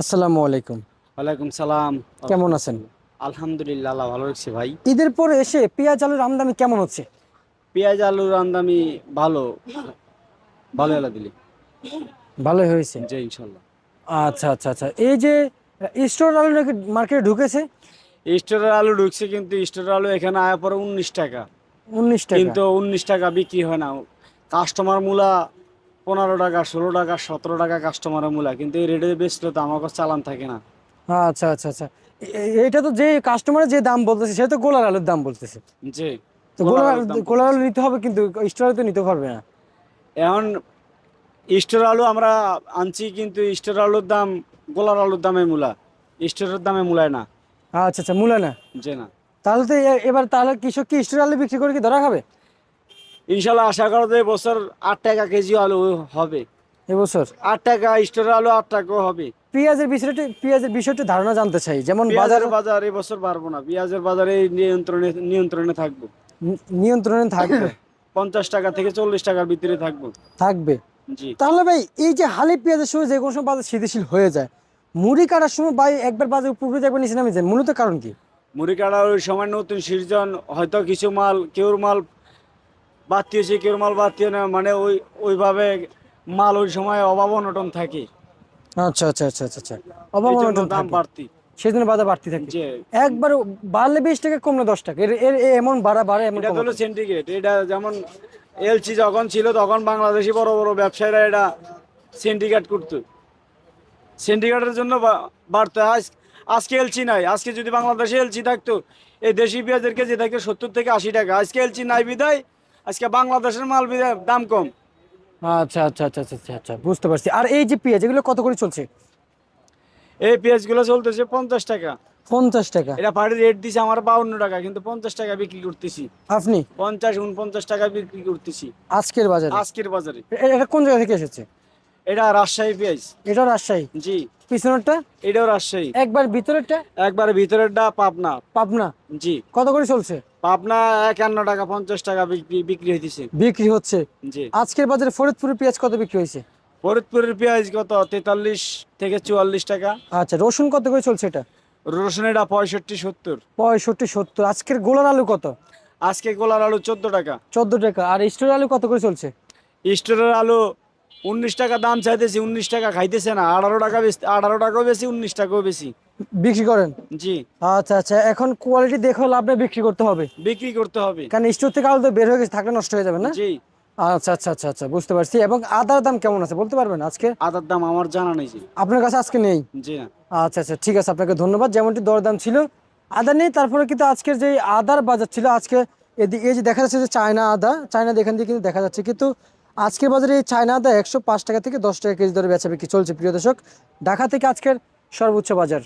আসসালামু আলাইকুম। ওয়ালাইকুম সালাম। কেমন আছেন? আলহামদুলিল্লাহ ভালো রাখছি ভাই। ঈদের পরে এসে পেঁয়াজ আলুর আমদানি কেমন হচ্ছে? পেঁয়াজ আলুর আমদামি ভালো। ভালো এলা দিলি। ভালোই হয়েছে? জি ইনশাল্লাহ আচ্ছা আচ্ছা আচ্ছা। এই যে স্টোর আলু নাকি মার্কেটে ঢুকেছে? স্টোরের আলু ঢুকছে কিন্তু স্টোরের আলু এখানে আয়া পরে উনিশ টাকা। উনিশ টাকা। কিন্তু উনিশ টাকা বিক্রি হয় না। কাস্টমার মূলা পনেরো টাকা ষোলো টাকা সতেরো টাকা কাস্টমারের মূলা কিন্তু এই রেটে বেচলে তো আমাকে চালান থাকে না। আচ্ছা আচ্ছা আচ্ছা। এটা তো যে কাস্টমারের যে দাম বলতেছে সে তো গোলার আলুর দাম বলতেছে। জি তো গোলার আলু গোলার আলু নিতে হবে কিন্তু স্টোর আলু তো নিতে পারবে না। এখন স্টোর আলু আমরা আনছি কিন্তু স্টোর আলুর দাম গোলার আলুর দামে মূলা স্টোরের দামে মূলায় না। আচ্ছা আচ্ছা মূলা না। যে না। তাহলে তো এবার তাহলে কৃষক কি স্টোর আলু বিক্রি করে কি ধরা খাবে? ইনশাল্লাহ আশা করো যে বছর আট টাকা কেজি আলু হবে। এবছর? আট টাকা স্টোরের আলু আট টাকাও হবে। পেঁয়াজের বিষয়টি পেঁয়াজের বিষয়টি ধারণা জানতে চাই। যেমন বাজার বাজার এবছর পারব না। পেঁয়াজের বাজারে নিয়ন্ত্রণে নিয়ন্ত্রণে থাকব। নিয়ন্ত্রণে থাকবে? পঞ্চাশ টাকা থেকে চল্লিশ টাকার ভিতরে থাকব। থাকবে? তাহলে ভাই এই যে হালি পেঁয়াজের সময় যে কোনো সময় বাজার স্থিতিশীল হয়ে যায় মুড়ি কাটার সময় ভাই একবার বাজার উপরে একবার নিচে নামে যায় মূলত কারণ কি? মুড়ি কাটার ওই সময় নতুন সিজন হয়তো কিছু মাল কেউর মাল বাড়তি হয়েছে কেউ মাল বাড়তি না মানে ওই ওইভাবে মাল ওই সময় অভাব অনটন থাকে। আচ্ছা আচ্ছা আচ্ছা আচ্ছা আচ্ছা। অভাব অনটন দাম বাড়তি। জন্য বাজার বাড়তি থাকে। একবার বাড়লে বিশ টাকা কমলে দশ টাকা। এর এমন বাড়া বাড়ে এমন এটা। হলো সিন্ডিকেট এটা যেমন এলসি যখন ছিল তখন বাংলাদেশি বড় বড় ব্যবসায়ীরা এটা সিন্ডিকেট করতো। সিন্ডিকেটের জন্য বাড়তো আজ আজকে এলসি নাই। আজকে যদি বাংলাদেশে এলসি থাকতো এই দেশি পেঁয়াজের কেজি থাকতো সত্তর থেকে আশি টাকা। আজকে এলসি নাই বিদায় আজকে বাংলাদেশের মাল দাম কম। আচ্ছা আচ্ছা আচ্ছা আচ্ছা আচ্ছা আচ্ছা বুঝতে পারছি। আর এই যে পেঁয়াজ এগুলো কত করে চলছে? এই পেঁয়াজগুলো চলতেছে পঞ্চাশ টাকা। পঞ্চাশ টাকা। এটা পাড়ি রেট দিছে আমার বাউন্ন টাকা কিন্তু পঞ্চাশ টাকা বিক্রি করতেছি। আপনি? পঞ্চাশ উনপঞ্চাশ টাকা বিক্রি করতেছি। আজকের বাজারে? আজকের বাজারে। এটা কোন জায়গা থেকে এসেছে? এটা রাজশাহী পেঁয়াজ। এটা রাজশাহী? জি। পিছনেরটা? এটাও রাজশাহী। একবার ভিতরেরটা? একবার ভিতরেরটা পাবনা। পাবনা? জি। কত করে চলছে? পাবনা একান্ন টাকা পঞ্চাশ টাকা বিক্রি হইতেছে। বিক্রি হচ্ছে? জি। আজকের বাজারে ফরিদপুরের পেঁয়াজ কত বিক্রি হয়েছে? ফরিদপুরের পেঁয়াজ কত? তেতাল্লিশ থেকে চুয়াল্লিশ টাকা। আচ্ছা রসুন কত করে চলছে এটা? রসুন এটা পঁয়ষট্টি সত্তর। পঁয়ষট্টি সত্তর। আজকের গোলার আলু কত? আজকে গোলার আলু চোদ্দ টাকা। চোদ্দ টাকা। আর স্টোর আলু কত করে চলছে? স্টোরের আলু উনিশ টাকা দাম চাইতেছি উনিশ টাকা খাইতেছে না। আঠারো টাকা বেশি আঠারো টাকাও বেশি উনিশ টাকাও বেশি। বিক্রি করেন? জি। আচ্ছা আচ্ছা এখন কোয়ালিটি দেখে লাভ নেই বিক্রি করতে হবে। বিক্রি করতে হবে। কারণ স্টোর থেকে আলু তো বের হয়ে গেছে থাকলে নষ্ট হয়ে যাবে না? জি। আচ্ছা আচ্ছা আচ্ছা আচ্ছা বুঝতে পারছি। এবং আদার দাম কেমন আছে বলতে পারবেন আজকে? আদার দাম আমার জানা নেই আপনার কাছে আজকে নেই? জি না। আচ্ছা আচ্ছা ঠিক আছে আপনাকে ধন্যবাদ। যেমনটি দরদাম ছিল আদা নেই তারপরে কিন্তু আজকের যে আদার বাজার ছিল আজকে এই যে দেখা যাচ্ছে যে চায়না আদা চায়না এখান দিয়ে কিন্তু দেখা যাচ্ছে। কিন্তু আজকের বাজারে এই চায়না আদা একশো পাঁচ টাকা থেকে দশ টাকা কেজি দরে বেচা বিক্রি চলছে প্রিয় দর্শক। ঢাকা থেকে আজকের সর্বোচ্চ বাজার।